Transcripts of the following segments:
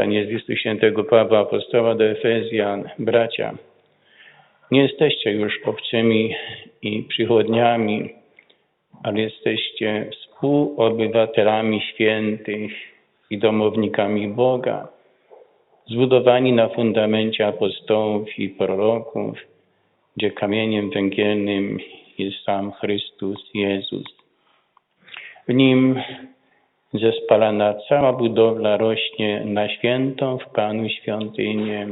Czytanie z listu świętego Pawła Apostoła do Efezjan. Bracia, nie jesteście już obcymi i przychodniami, ale jesteście współobywatelami świętych i domownikami Boga, zbudowani na fundamencie apostołów i proroków, gdzie kamieniem węgielnym jest sam Chrystus Jezus. W nim zespalana cała budowla rośnie na świętą w Panu świątynię.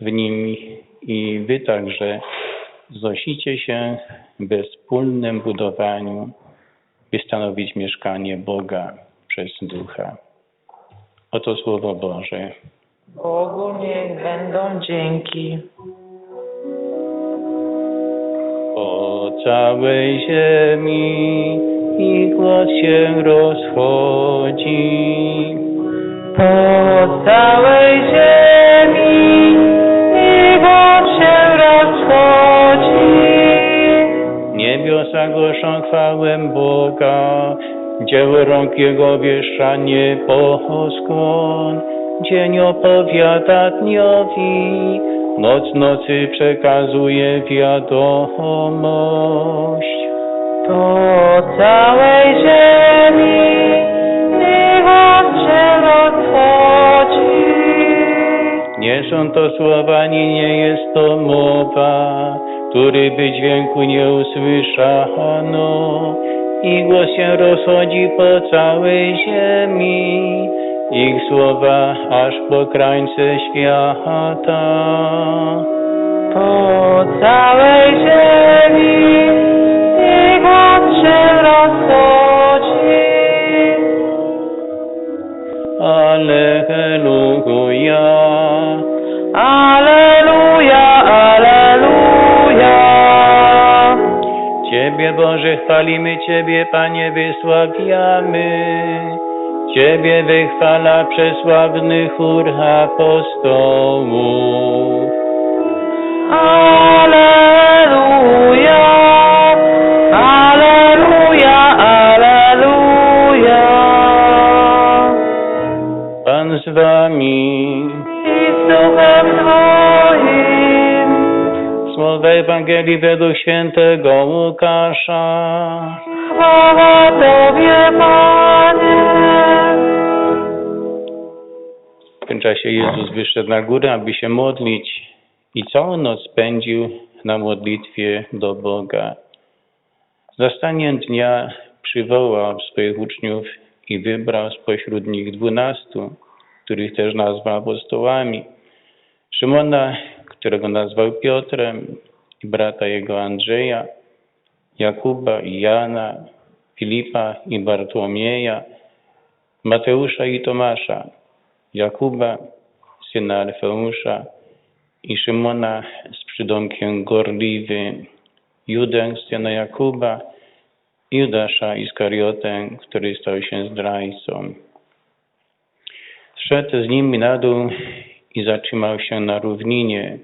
W nim i wy także znosicie się we wspólnym budowaniu, by stanowić mieszkanie Boga przez Ducha. Oto Słowo Boże. Bogu niech będą dzięki. Po całej ziemi i głos się rozchodzi. Po całej ziemi i głos się rozchodzi. Niebiosa głoszą chwałę Boga, dzieło rąk Jego wieszczanie pochoską. Dzień opowiada dniowi, noc nocy przekazuje wiadomość. Po całej ziemi i głos się rozchodzi. Nie są to słowa, ani nie jest to mowa, który by dźwięku nie usłyszano. I głos się rozchodzi po całej ziemi, ich słowa aż po krańce świata. Po całej ziemi Ciebie Boże chwalimy, Ciebie Panie wysławiamy. Ciebie wychwala przesławny chór apostołów. Wami. I z duchem Twoim. Słowa Ewangelii według świętego Łukasza. Chwała Tobie, Panie. W tym czasie Jezus wyszedł na górę, aby się modlić i całą noc spędził na modlitwie do Boga. Zastaniem dnia przywołał swoich uczniów i wybrał spośród nich dwunastu, których też nazwał apostołami. Szymona, którego nazwał Piotrem, i brata jego Andrzeja, Jakuba i Jana, Filipa i Bartłomieja, Mateusza i Tomasza, Jakuba, syna Alfeusza i Szymona z przydomkiem Gorliwy, Judę, syna Jakuba, Judasza Iskariotę, który stał się zdrajcą. Szedł z nimi na dół i zatrzymał się na równinie.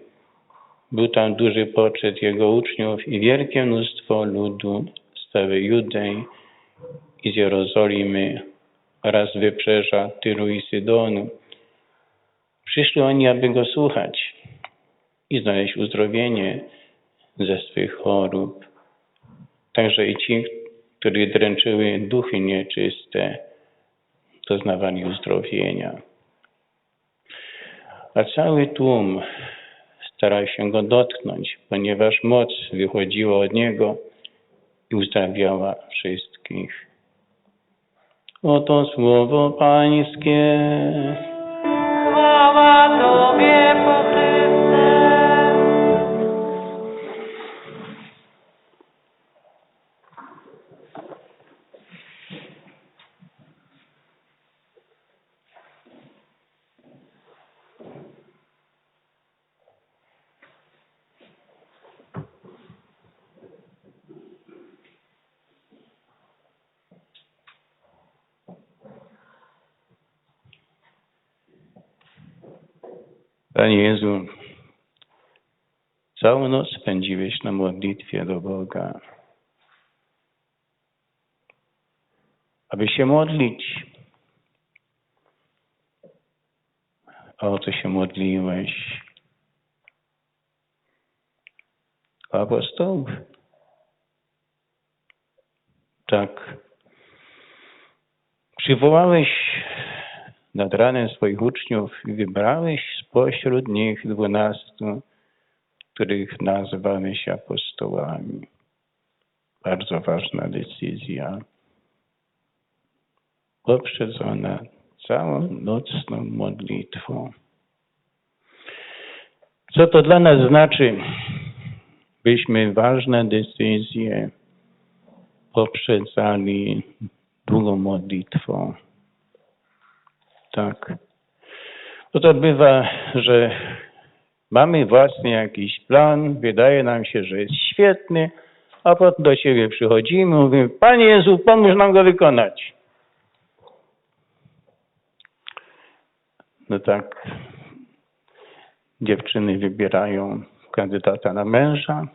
Był tam duży poczet jego uczniów i wielkie mnóstwo ludu z całej Judei i z Jerozolimy oraz wybrzeża Tyru i Sydonu. Przyszli oni, aby go słuchać i znaleźć uzdrowienie ze swych chorób. Także i ci, których dręczyły duchy nieczyste, doznawali uzdrowienia. A cały tłum starał się go dotknąć, ponieważ moc wychodziła od niego i uzdrawiała wszystkich. Oto słowo Pańskie. Panie Jezu, całą noc spędziłeś na modlitwie do Boga. Aby się modlić, o co się modliłeś? Apostołów. Tak. Przywołałeś nad ranem swoich uczniów wybrałeś spośród nich dwunastu, których nazwałeś apostołami. Bardzo ważna decyzja, poprzedzona całą nocną modlitwą. Co to dla nas znaczy, byśmy ważne decyzje poprzedzali długą modlitwą? Tak. Bo to bywa, że mamy własny jakiś plan, wydaje nam się, że jest świetny, a potem do siebie przychodzimy, mówimy, Panie Jezu, pomóż nam go wykonać. No tak, dziewczyny wybierają kandydata na męża,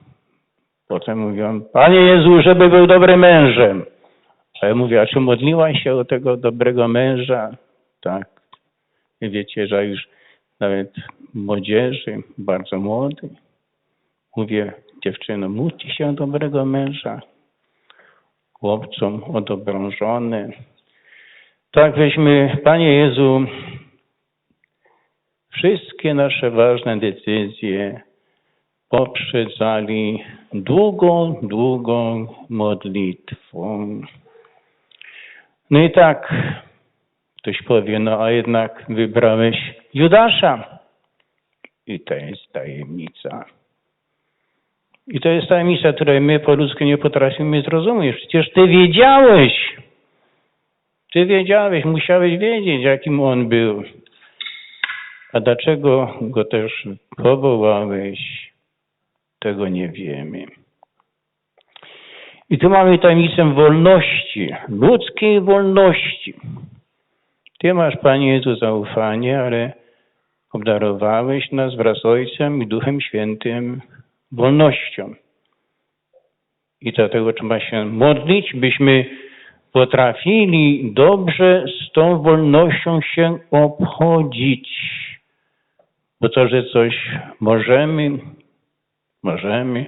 potem mówią, Panie Jezu, żeby był dobrym mężem. A ja mówię, a czy modliłaś się o tego dobrego męża? Tak. Wiecie, że już nawet młodzieży, bardzo młody, mówię dziewczynom, módlcie się o dobrego męża, chłopcom o dobrą żonę. Tak weźmy, Panie Jezu, wszystkie nasze ważne decyzje poprzedzali długą, długą modlitwą. No i tak, ktoś powie, no a jednak wybrałeś Judasza. I to jest tajemnica. I to jest tajemnica, której my po ludzku nie potrafimy zrozumieć. Przecież ty wiedziałeś. Ty wiedziałeś, musiałeś wiedzieć, jakim on był. A dlaczego go też powołałeś, tego nie wiemy. I tu mamy tajemnicę wolności, ludzkiej wolności. Ty masz, Panie Jezu, zaufanie, ale obdarowałeś nas wraz z Ojcem i Duchem Świętym wolnością. I dlatego trzeba się modlić, byśmy potrafili dobrze z tą wolnością się obchodzić. Bo to, że coś możemy, możemy,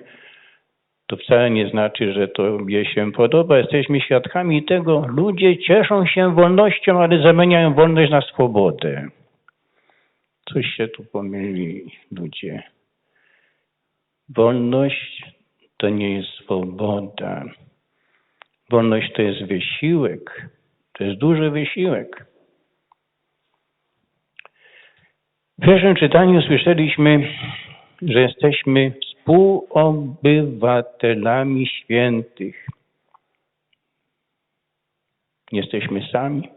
to wcale nie znaczy, że to się podoba. Jesteśmy świadkami tego. Ludzie cieszą się wolnością, ale zamieniają wolność na swobodę. Coś się tu pomyli, ludzie. Wolność to nie jest swoboda. Wolność to jest wysiłek. To jest duży wysiłek. W pierwszym czytaniu słyszeliśmy, że jesteśmy współobywatelami świętych. Jesteśmy sami.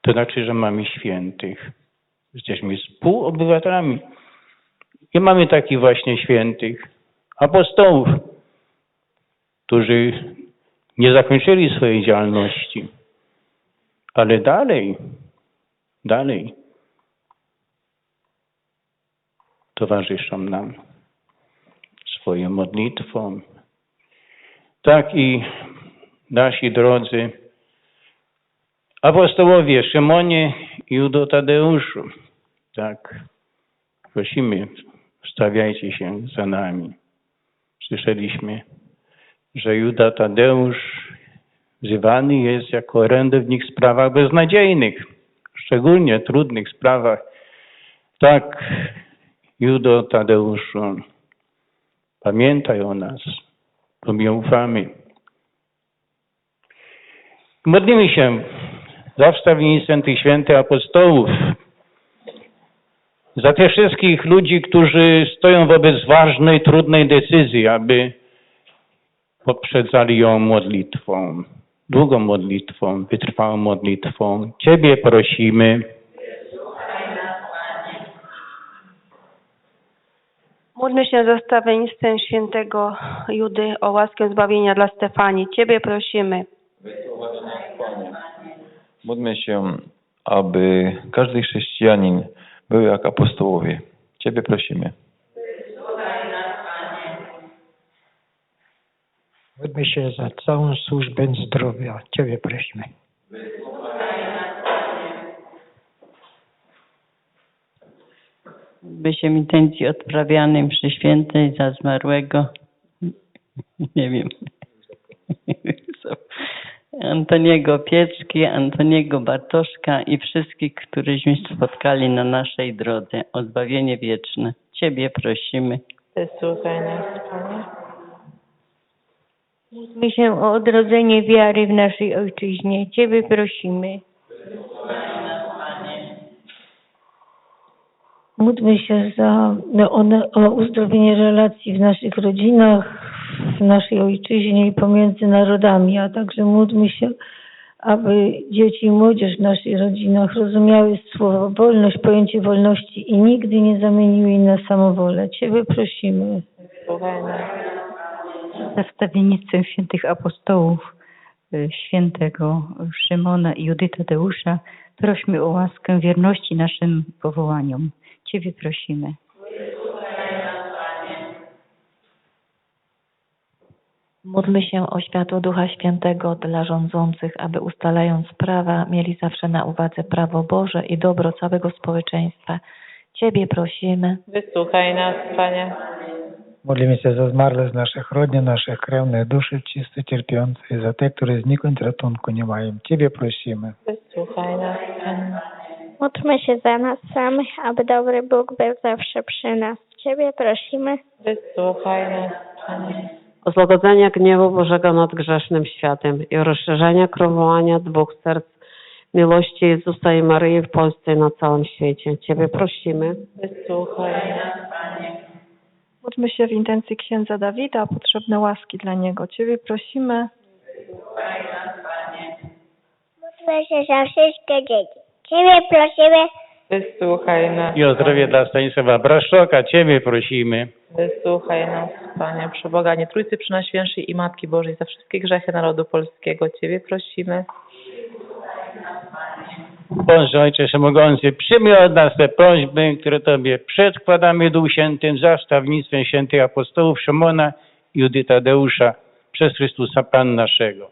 To znaczy, że mamy świętych. Jesteśmy współobywatelami. I mamy takich właśnie świętych apostołów, którzy nie zakończyli swojej działalności, ale dalej, dalej towarzyszą nam swoją modlitwą. Tak i nasi drodzy apostołowie Szymonie i Judo Tadeuszu. Tak, prosimy, wstawiajcie się za nami. Słyszeliśmy, że Juda Tadeusz wzywany jest jako orędownik w sprawach beznadziejnych, szczególnie trudnych sprawach. Tak, Judo Tadeuszu, pamiętaj o nas, bo mi ufamy. Modlimy się za wstawiennictwem tych świętych apostołów, za tych wszystkich ludzi, którzy stoją wobec ważnej, trudnej decyzji, aby poprzedzali ją modlitwą, długą modlitwą, wytrwałą modlitwą. Ciebie prosimy. Módlmy się za stawiennictwem świętego Judy o łaskę zbawienia dla Stefanii. Ciebie prosimy. Wysłuchaj nas, Panie. Módlmy się, aby każdy chrześcijanin był jak apostołowie. Ciebie prosimy. Módlmy się za całą służbę zdrowia. Ciebie prosimy. Się intencji odprawianej przy świętej za zmarłego. Nie wiem. Antoniego Pieczki, Antoniego Bartoszka i wszystkich, któryśmy spotkali na naszej drodze. O zbawienie wieczne. Ciebie prosimy. Wysłuchaj nas, Panie. Módlmy się o odrodzenie wiary w naszej ojczyźnie. Ciebie prosimy. Módlmy się za, no, o, uzdrowienie relacji w naszych rodzinach, w naszej ojczyźnie i pomiędzy narodami, a także módlmy się, aby dzieci i młodzież w naszych rodzinach rozumiały słowo wolność, pojęcie wolności i nigdy nie zamieniły jej na samowolę. Ciebie prosimy. Za wstawiennictwem świętych apostołów, y, świętego Szymona i Judy Tadeusza, prośmy o łaskę wierności naszym powołaniom. Ciebie prosimy. Módlmy się o światło Ducha Świętego dla rządzących, aby ustalając prawa mieli zawsze na uwadze prawo Boże i dobro całego społeczeństwa. Ciebie prosimy. Wysłuchaj nas, Panie. Modlimy się za zmarłych z naszych rodzin, naszych krewnych duszy czysto cierpiące i za te, które znikąd ratunku nie mają. Ciebie prosimy. Wysłuchaj nas, Panie. Módlmy się za nas samych, aby dobry Bóg był zawsze przy nas. Ciebie prosimy. Wysłuchaj nas, Panie. o złagodzenie gniewu Bożego nad grzesznym światem i o rozszerzenie królowania dwóch serc miłości Jezusa i Maryi w Polsce i na całym świecie. Ciebie prosimy. Wysłuchaj nas, Módlmy się w intencji księdza Dawida o potrzebne łaski dla niego. Ciebie prosimy. Módlmy się za wszystkie dzieci. Ciebie prosimy. Wysłuchaj nas, I o zdrowie dla Stanisława Braszczoka. Ciebie prosimy. Wysłuchaj nas, Panie. Przeboganie Trójcy Przynajświętszej i Matki Bożej za wszystkie grzechy narodu polskiego. Ciebie prosimy. Boże Ojcze Wszechmogący, przyjmij od nas te prośby, które Tobie przedkładamy Duch Świętym za stawnictwem świętych apostołów Szymona i Judy Tadeusza przez Chrystusa Pan naszego.